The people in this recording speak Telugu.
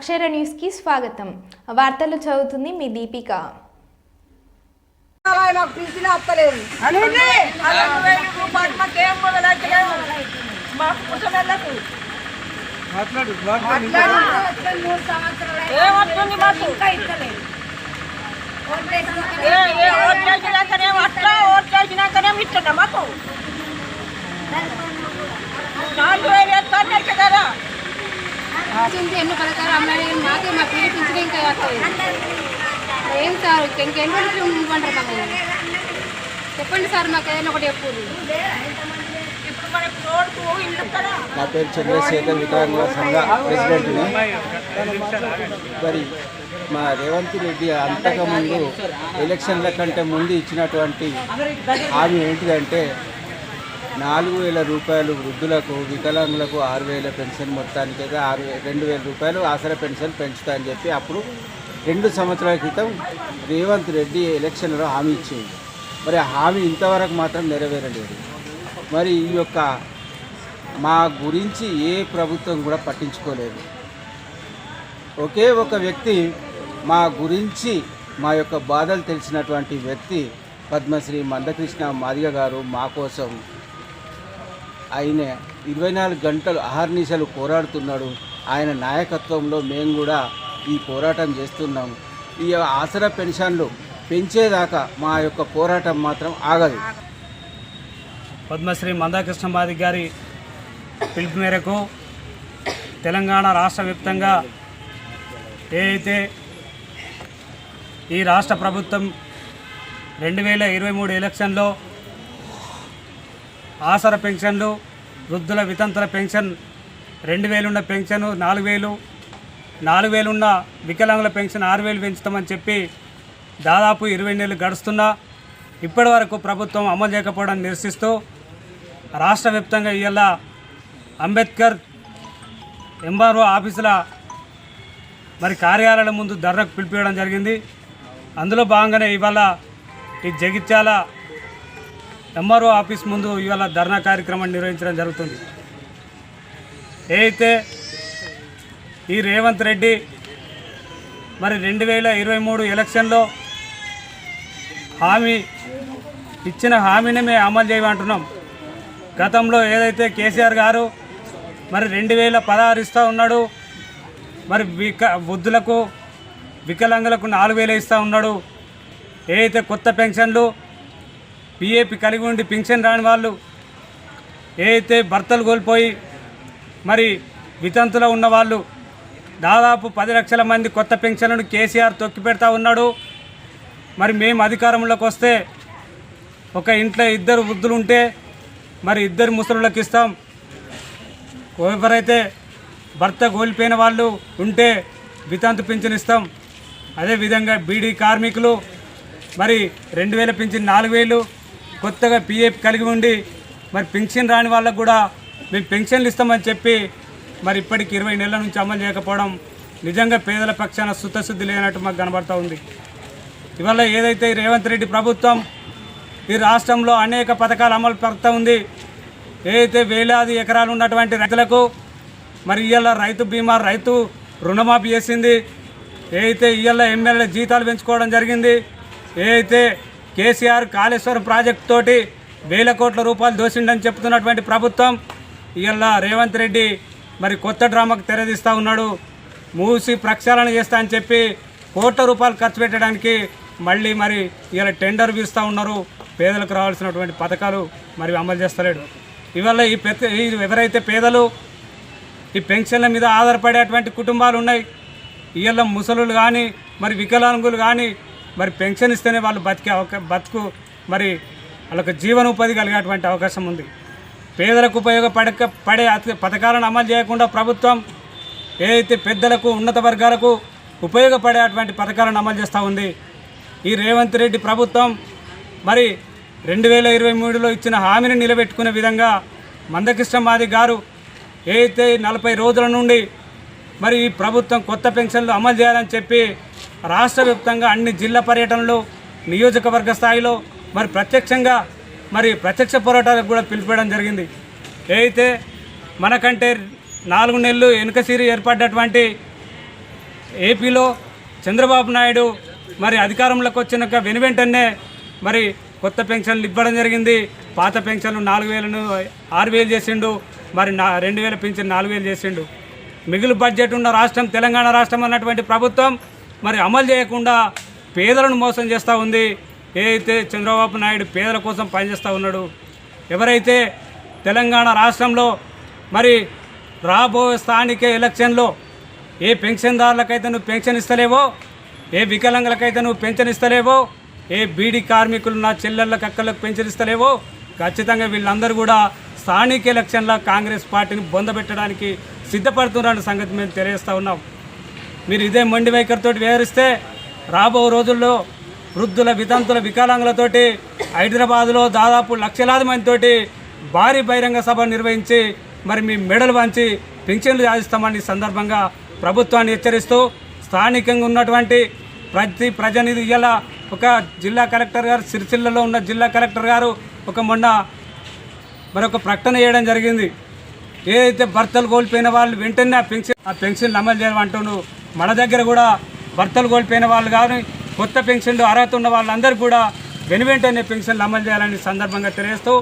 అక్షర న్యూస్కి స్వాగతం. వార్తలు చదువుతుంది మీ దీపిక. మాకు పింఛన్ ఎన్ని పడతారు అమ్మాయి మాకే మా పిల్లలు పెంచడం ఇంకా వస్తలేదు ఏం సార్ ఇంకెన్ని రోజులు ఇవ్వంటారు మాకు? చెప్పండి సార్ మాకు ఏదైనా ఒకటి చెప్పు. నా పేరు చంద్రశేఖర్ వికలాంగుల సంఘ ప్రెసిడెంట్ని. మరి మా రేవంత్ రెడ్డి అంతకుముందు ఎలక్షన్ల కంటే ముందు ఇచ్చినటువంటి హామీ ఏంటిదంటే నాలుగు వేల రూపాయలు వృద్ధులకు వికలాంగులకు ఆరు వేల పెన్షన్ మొత్తానికి అయితే ఆరు రెండు వేల రూపాయలు ఆసరా పెన్షన్ పెంచుతా అని చెప్పి అప్పుడు రెండు సంవత్సరాల క్రితం రేవంత్ రెడ్డి ఎలక్షన్లో హామీ ఇచ్చింది మరి ఆ హామీ ఇంతవరకు మాత్రం నెరవేరలేదు. మరి ఈ యొక్క మా గురించి ఏ ప్రభుత్వం కూడా పట్టించుకోలేదు. ఒకే ఒక వ్యక్తి మా గురించి మా యొక్క బాధలు తెలిసినటువంటి వ్యక్తి పద్మశ్రీ మందకృష్ణ మాదిగ గారు మా కోసం ఆయన ఇరవై నాలుగు గంటలు అహర్నిశలు పోరాడుతున్నాడు. ఆయన నాయకత్వంలో మేము కూడా ఈ పోరాటం చేస్తున్నాం ఈ ఆసరా పెన్షన్లు పెంచేదాకా మా యొక్క పోరాటం మాత్రం ఆగదు. పద్మశ్రీ మందాకృష్ణ మాది గారి పిలుపు మేరకు తెలంగాణ రాష్ట్ర వ్యాప్తంగా ఏ అయితే ఈ రాష్ట్ర ప్రభుత్వం రెండు వేల ఇరవై మూడు ఎలక్షన్లో ఆసర పెన్షన్లు వృద్ధుల వితంతుల పెన్షన్ రెండు వేలున్న పెన్షన్ నాలుగు వేలు నాలుగు వేలున్న వికలాంగుల పెన్షన్ ఆరు వేలు పెంచుతామని చెప్పి దాదాపు ఇరవై నెలలు గడుస్తున్నా ఇప్పటి వరకు ప్రభుత్వం అమలు చేయకపోవడం నిరసిస్తూ రాష్ట్ర వ్యాప్తంగా ఇవాళ అంబేద్కర్ ఎంఆర్ఓ ఆఫీసుల మరి కార్యాలయాల ముందు ధర్నాకు పిలిపించడం జరిగింది. అందులో భాగంగానే ఇవాళ ఈ జగిత్యాల ఎంఆర్ఓ ఆఫీస్ ముందు ఇవాళ ధర్నా కార్యక్రమాన్ని నిర్వహించడం జరుగుతుంది. ఏదైతే ఈ రేవంత్ రెడ్డి మరి రెండు వేల ఇరవై మూడు ఎలక్షన్లో హామీ ఇచ్చిన హామీని మేము అమలు చేయమంటున్నాం. గతంలో ఏదైతే కేసీఆర్ గారు మరి రెండు వేల పదహారు ఇస్తూ ఉన్నాడు మరి విక వృద్ధులకు వికలాంగులకు నాలుగు వేలు ఇస్తూ ఉన్నాడు. ఏదైతే కొత్త పెన్షన్లు పిఏపి కలిగి ఉండి పింఛన్ రాని వాళ్ళు ఏదైతే భర్తలు కోల్పోయి మరి వితంతులో ఉన్న వాళ్ళు దాదాపు పది లక్షల మంది కొత్త పెన్షన్లను కేసీఆర్ తొక్కి పెడతా ఉన్నాడు. మరి మేము అధికారంలోకి వస్తే ఒక ఇంట్లో ఇద్దరు వృద్ధులు ఉంటే మరి ఇద్దరు ముసలులకు ఇస్తాం. ఎవరైతే భర్త కోల్పోయిన వాళ్ళు ఉంటే వితంతు పింఛన్ ఇస్తాం. అదేవిధంగా బీడీ కార్మికులు మరి రెండు వేల పింఛన్ నాలుగు వేలు కొత్తగా పిఎఫ్ కలిగి ఉండి మరి పెన్షన్ రాని వాళ్ళకు కూడా మేము పెన్షన్లు ఇస్తామని చెప్పి మరి ఇప్పటికి ఇరవై నెలల నుంచి అమలు చేయకపోవడం నిజంగా పేదల పక్షాన శుద్ధశుద్ధి లేనట్టు మాకు కనబడుతూ ఉంది. ఇవాళ ఏదైతే రేవంత్ రెడ్డి ప్రభుత్వం ఈ రాష్ట్రంలో అనేక పథకాలు అమలు పడుతూ ఉంది ఏదైతే వేలాది ఎకరాలు ఉన్నటువంటి రైతులకు మరి ఇవాళ రైతు బీమా రైతు రుణమాఫీ చేసింది ఏదైతే ఇవాళ ఎమ్మెల్యే జీతాలు పెంచుకోవడం జరిగింది ఏదైతే కేసీఆర్ కాళేశ్వరం ప్రాజెక్టు తోటి వేల కోట్ల రూపాయలు దోసిండని చెప్తున్నటువంటి ప్రభుత్వం ఇవాళ రేవంత్ రెడ్డి మరి కొత్త డ్రామాకు తెరదీస్తూ ఉన్నాడు. మూసి ప్రక్షాళన చేస్తా అని చెప్పి కోట్ల రూపాయలు ఖర్చు పెట్టడానికి మళ్ళీ మరి ఇలా టెండర్ పిలుస్తూ ఉన్నారు. పేదలకు రావాల్సినటువంటి పథకాలు మరి అమలు చేస్తలేడు. ఇవాళ ఈ పెద్ద ఈ ఎవరైతే పేదలు ఈ పెన్షన్ల మీద ఆధారపడేటువంటి కుటుంబాలు ఉన్నాయి ఇవాళ ముసలులు కానీ మరి వికలాంగులు కానీ మరి పెన్షన్ ఇస్తేనే వాళ్ళు బతికే అవకా బతుకు మరి వాళ్ళకు జీవనోపాధి కలిగేటువంటి అవకాశం ఉంది. పేదలకు ఉపయోగపడక పడే అతి- పథకాలను అమలు చేయకుండా ప్రభుత్వం ఏదైతే పెద్దలకు ఉన్నత వర్గాలకు ఉపయోగపడేటువంటి పథకాలను అమలు చేస్తూ ఉంది. ఈ రేవంత్ రెడ్డి ప్రభుత్వం మరి రెండు వేల ఇరవై మూడులో ఇచ్చిన హామీని నిలబెట్టుకునే విధంగా మందకృష్ణ మాది గారు ఏదైతే నలభై రోజుల నుండి మరి ఈ ప్రభుత్వం కొత్త పెన్షన్లు అమలు చేయాలని చెప్పి రాష్ట్ర వ్యాప్తంగా అన్ని జిల్లా పర్యటనలు నియోజకవర్గ స్థాయిలో మరి ప్రత్యక్షంగా మరి ప్రత్యక్ష పోరాటాలకు కూడా పిలిపేయడం జరిగింది. ఏదైతే మనకంటే నాలుగు నెలలు వెనుక సిరి ఏర్పడ్డటువంటి ఏపీలో చంద్రబాబు నాయుడు మరి అధికారంలోకి వచ్చినాక వెను వెంటనే మరి కొత్త పెన్షన్లు ఇవ్వడం జరిగింది. పాత పెన్షన్లు నాలుగు వేలను ఆరు వేలు చేసిండు మరి నా రెండు వేల పెన్షన్ నాలుగు వేలు చేసిండు. మిగులు బడ్జెట్ ఉన్న రాష్ట్రం తెలంగాణ రాష్ట్రం అన్నటువంటి ప్రభుత్వం మరి అమలు చేయకుండా పేదలను మోసం చేస్తూ ఉంది. ఏదైతే చంద్రబాబు నాయుడు పేదల కోసం పనిచేస్తూ ఉన్నాడు ఎవరైతే తెలంగాణ రాష్ట్రంలో మరి రాబోయే స్థానిక ఎలక్షన్లో ఏ పెన్షన్దారులకైతే నువ్వు పెన్షన్ ఇస్తలేవో ఏ వికలాంగులకైతే నువ్వు పెన్షన్ ఇస్తలేవో ఏ బీడీ కార్మికులు నా చెల్లెళ్ళకి అక్కలకు పెన్షన్ ఇస్తలేవో ఖచ్చితంగా వీళ్ళందరూ కూడా స్థానిక ఎలక్షన్లో కాంగ్రెస్ పార్టీని బొందబెట్టడానికి సిద్ధపడుతున్నారనే సంగతి మేము తెలియజేస్తూ ఉన్నాం. మీరు ఇదే మొండి వైఖరితో వ్యవహరిస్తే రాబో రోజుల్లో వృద్ధుల వితంతుల వికలాంగులతోటి హైదరాబాద్లో దాదాపు లక్షలాది మందితోటి భారీ బహిరంగ సభ నిర్వహించి మరి మీ మెడలు వంచి పింఛన్లు సాధిస్తామని సందర్భంగా ప్రభుత్వాన్ని హెచ్చరిస్తూ స్థానికంగా ఉన్నటువంటి ప్రతి ప్రజనిధి ఇలా ఒక జిల్లా కలెక్టర్ గారు సిరిసిల్లలో ఉన్న జిల్లా కలెక్టర్ గారు ఒక మొన్న మరొక ప్రకటన చేయడం జరిగింది. ఏదైతే భర్తలు కోల్పోయిన వాళ్ళు వెంటనే ఆ పెన్షన్ ఆ పెన్షన్లు అమలు చేయమంటుండు మన దగ్గర కూడా భర్తలు కోల్పోయిన వాళ్ళు కానీ కొత్త పెన్షన్లు అర్హత ఉన్న వాళ్ళందరూ కూడా వెను వెంటనే పెన్షన్లు అమలు చేయాలని సందర్భంగా తెలియజేస్తూ